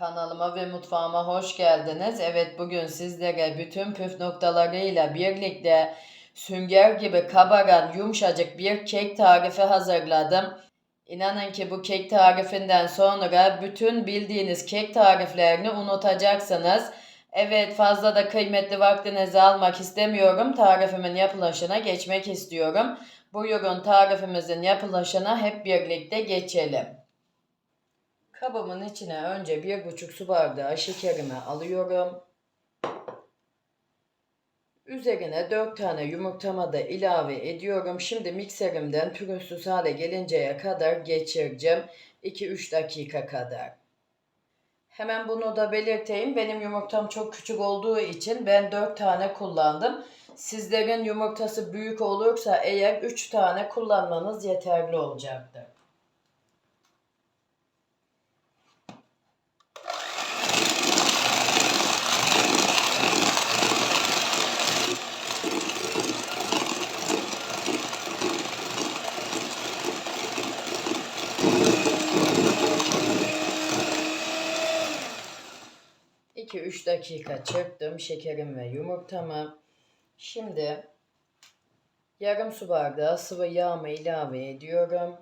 Kanalıma ve mutfağıma hoş geldiniz. Evet bugün sizlere bütün püf noktalarıyla birlikte sünger gibi kabaran yumuşacık bir kek tarifi hazırladım. İnanın ki bu kek tarifinden sonra bütün bildiğiniz kek tariflerini unutacaksınız. Evet fazla da kıymetli vaktinizi almak istemiyorum. Tarifimin yapılışına geçmek istiyorum. Buyurun tarifimizin yapılışına hep birlikte geçelim. Kabımın içine önce bir buçuk su bardağı şekerimi alıyorum. Üzerine 4 tane yumurtamı da ilave ediyorum. Şimdi mikserimden pürüzsüz hale gelinceye kadar geçireceğim. 2-3 dakika kadar. Hemen bunu da belirteyim. Benim yumurtam çok küçük olduğu için ben 4 tane kullandım. Sizlerin yumurtası büyük olursa eğer 3 tane kullanmanız yeterli olacaktır. İki üç dakika çırptım şekerim ve yumurtamı. Şimdi yarım su bardağı sıvı yağımı ilave ediyorum.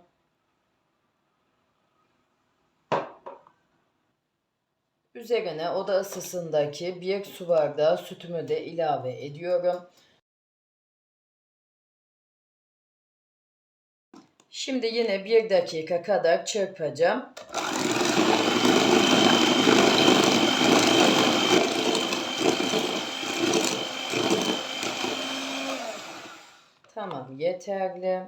Üzerine oda ısısındaki bir su bardağı sütümü de ilave ediyorum. Şimdi yine bir dakika kadar çırpacağım. Tamam yeterli.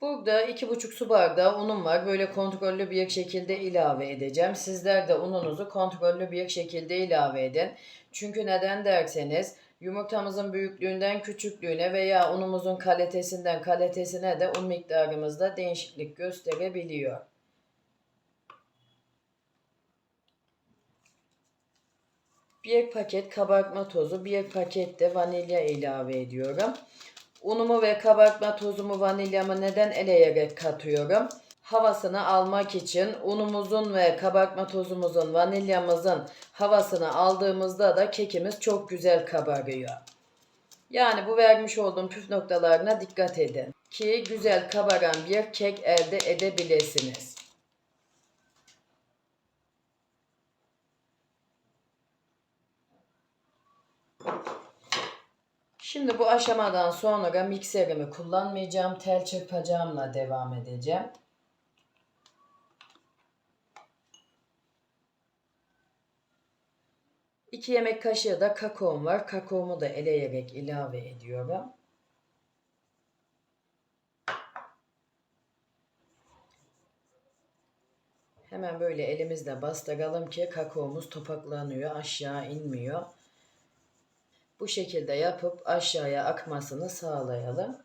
Burada iki buçuk su bardağı unum var. Böyle kontrollü bir şekilde ilave edeceğim. Sizler de ununuzu kontrollü bir şekilde ilave edin. Çünkü neden derseniz yumurtamızın büyüklüğünden küçüklüğüne veya unumuzun kalitesinden kalitesine de un miktarımızda değişiklik gösterebiliyor. Bir paket kabartma tozu, bir paket de vanilya ilave ediyorum. Unumu ve kabartma tozumu, vanilyamı neden eleyerek katıyorum? Havasını almak için unumuzun ve kabartma tozumuzun, vanilyamızın havasını aldığımızda da kekimiz çok güzel kabarıyor. Yani bu vermiş olduğum püf noktalarına dikkat edin ki güzel kabaran bir kek elde edebilirsiniz. Şimdi bu aşamadan sonra mikserimi kullanmayacağım. Tel çırpacağımla devam edeceğim. İki yemek kaşığı da kakaom var. Kakaomu da eleyerek ilave ediyorum. Hemen böyle elimizle bastıralım ki kakaomuz topaklanıyor, aşağı inmiyor. Bu şekilde yapıp aşağıya akmasını sağlayalım.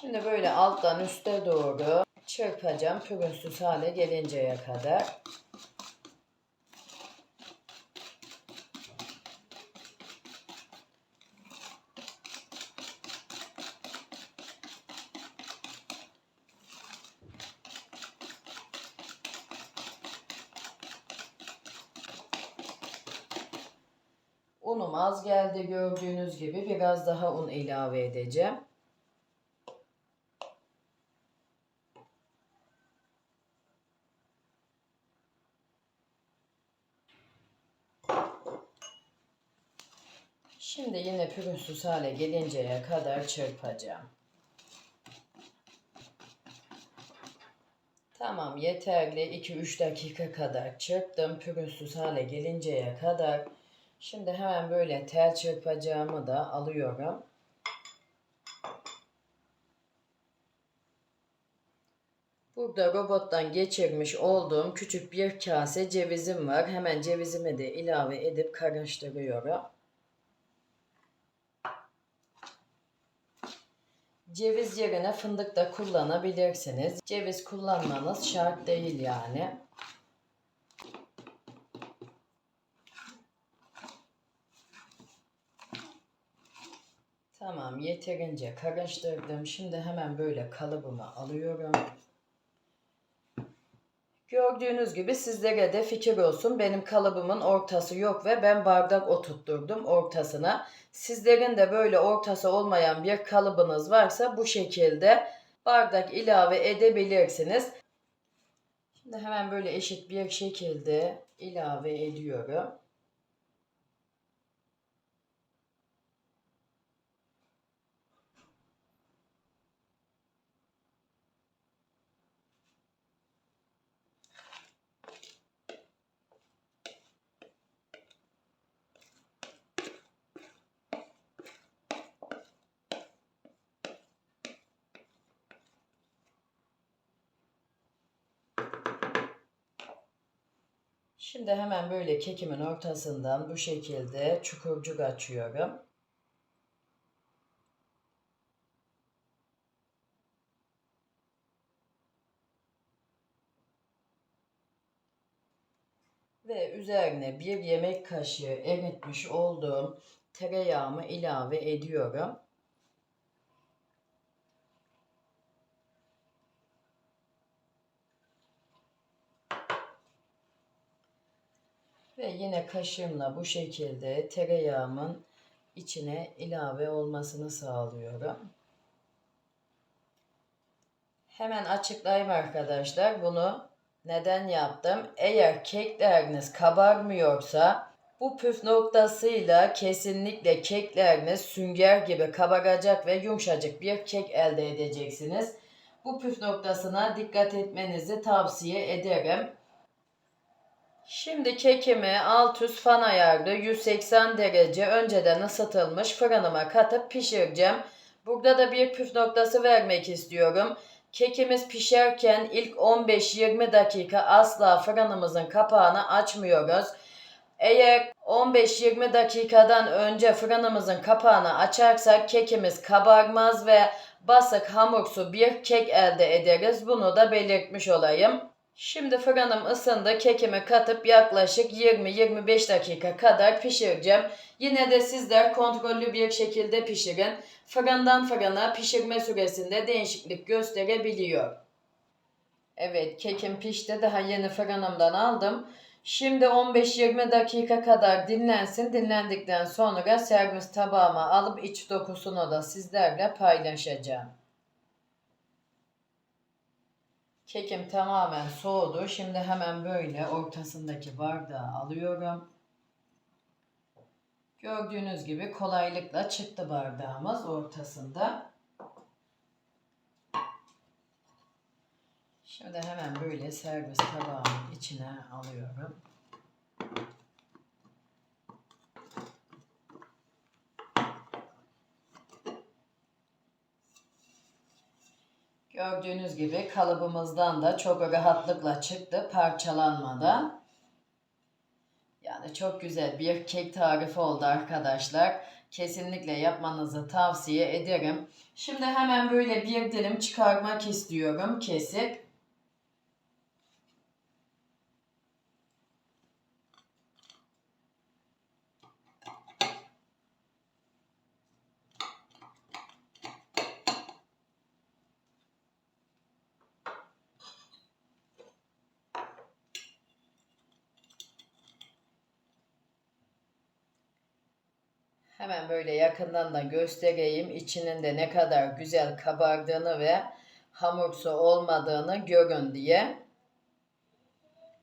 Şimdi böyle alttan üste doğru çırpacağım pürüzsüz hale gelinceye kadar. Unum az geldi gördüğünüz gibi biraz daha un ilave edeceğim. Şimdi yine pürüzsüz hale gelinceye kadar çırpacağım. Tamam yeterli 2-3 dakika kadar çırptım pürüzsüz hale gelinceye kadar. Şimdi hemen böyle tel çırpacağımı da alıyorum. Burada robottan geçirmiş olduğum küçük bir kase cevizim var. Hemen cevizimi de ilave edip karıştırıyorum. Ceviz yerine fındık da kullanabilirsiniz. Ceviz kullanmanız şart değil yani. Tamam yeterince karıştırdım. Şimdi hemen böyle kalıbımı alıyorum. Gördüğünüz gibi sizlere de fikir olsun. Benim kalıbımın ortası yok ve ben bardak oturtturdum ortasına. Sizlerin de böyle ortası olmayan bir kalıbınız varsa bu şekilde bardak ilave edebilirsiniz. Şimdi hemen böyle eşit bir şekilde ilave ediyorum. Şimdi hemen böyle kekimin ortasından bu şekilde çukurcuk açıyorum. Ve üzerine bir yemek kaşığı eritmiş olduğum tereyağımı ilave ediyorum. Ve yine kaşığımla bu şekilde tereyağımın içine ilave olmasını sağlıyorum. Hemen açıklayayım arkadaşlar bunu neden yaptım. Eğer kekleriniz kabarmıyorsa bu püf noktasıyla kesinlikle kekleriniz sünger gibi kabaracak ve yumuşacık bir kek elde edeceksiniz. Bu püf noktasına dikkat etmenizi tavsiye ederim. Şimdi kekimi alt üst fan ayarlı 180 derece önceden ısıtılmış fırınıma katıp pişireceğim. Burada da bir püf noktası vermek istiyorum. Kekimiz pişerken ilk 15-20 dakika asla fırınımızın kapağını açmıyoruz. Eğer 15-20 dakikadan önce fırınımızın kapağını açarsak kekimiz kabarmaz ve basık hamursu bir kek elde ederiz. Bunu da belirtmiş olayım. Şimdi fırınım ısındı. Kekimi katıp yaklaşık 20-25 dakika kadar pişireceğim. Yine de sizler kontrollü bir şekilde pişirin. Fırından fırına pişirme süresinde değişiklik gösterebiliyor. Evet kekim pişti. Daha yeni fırınımdan aldım. Şimdi 15-20 dakika kadar dinlensin. Dinlendikten sonra servis tabağıma alıp iç dokusunu da sizlerle paylaşacağım. Kekim tamamen soğudu. Şimdi hemen böyle ortasındaki bardağı alıyorum. Gördüğünüz gibi kolaylıkla çıktı bardağımız ortasında. Şimdi hemen böyle servis tabağımın içine alıyorum. Gördüğünüz gibi kalıbımızdan da çok rahatlıkla çıktı parçalanmadan. Yani çok güzel bir kek tarifi oldu arkadaşlar. Kesinlikle yapmanızı tavsiye ederim. Şimdi hemen böyle bir dilim çıkarmak istiyorum kesip. Hemen böyle yakından da göstereyim. İçinin de ne kadar güzel kabardığını ve hamursu olmadığını görün diye.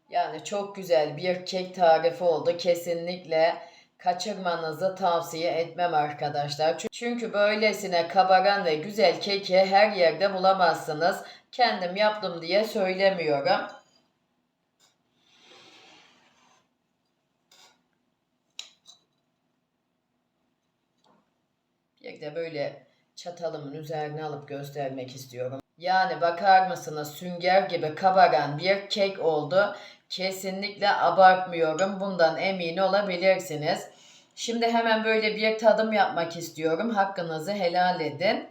Yani çok güzel bir kek tarifi oldu. Kesinlikle kaçırmanızı tavsiye etmem arkadaşlar. Çünkü böylesine kabaran ve güzel keki her yerde bulamazsınız. Kendim yaptım diye söylemiyorum. De böyle çatalımın üzerine alıp göstermek istiyorum. Yani bakar mısınız sünger gibi kabaran bir kek oldu. Kesinlikle abartmıyorum. Bundan emin olabilirsiniz. Şimdi hemen böyle bir tadım yapmak istiyorum. Hakkınızı helal edin.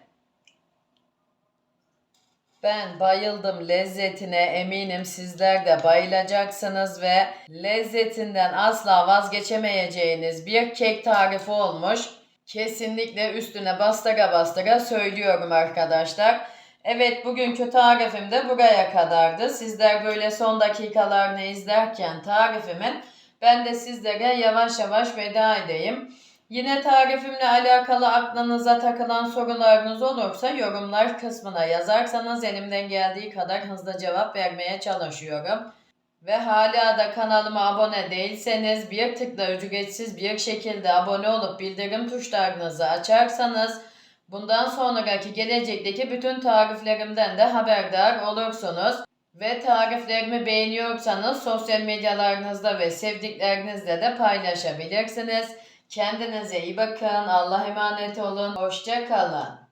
Ben bayıldım lezzetine eminim sizler de bayılacaksınız ve lezzetinden asla vazgeçemeyeceğiniz bir kek tarifi olmuş. Kesinlikle üstüne bastıra bastıra söylüyorum arkadaşlar. Evet bugünkü tarifim de buraya kadardı. Sizler böyle son dakikalarını izlerken tarifimin ben de sizlere yavaş yavaş veda edeyim. Yine tarifimle alakalı aklınıza takılan sorularınız olursa yorumlar kısmına yazarsanız elimden geldiği kadar hızlı cevap vermeye çalışıyorum. Ve hala da kanalıma abone değilseniz bir tıkla ücretsiz bir şekilde abone olup bildirim tuşlarınızı açarsanız bundan sonraki gelecekteki bütün tariflerimden de haberdar olursunuz. Ve tariflerimi beğeniyorsanız sosyal medyalarınızda ve sevdiklerinizle de paylaşabilirsiniz. Kendinize iyi bakın. Allah emanet olun. Hoşça kalın.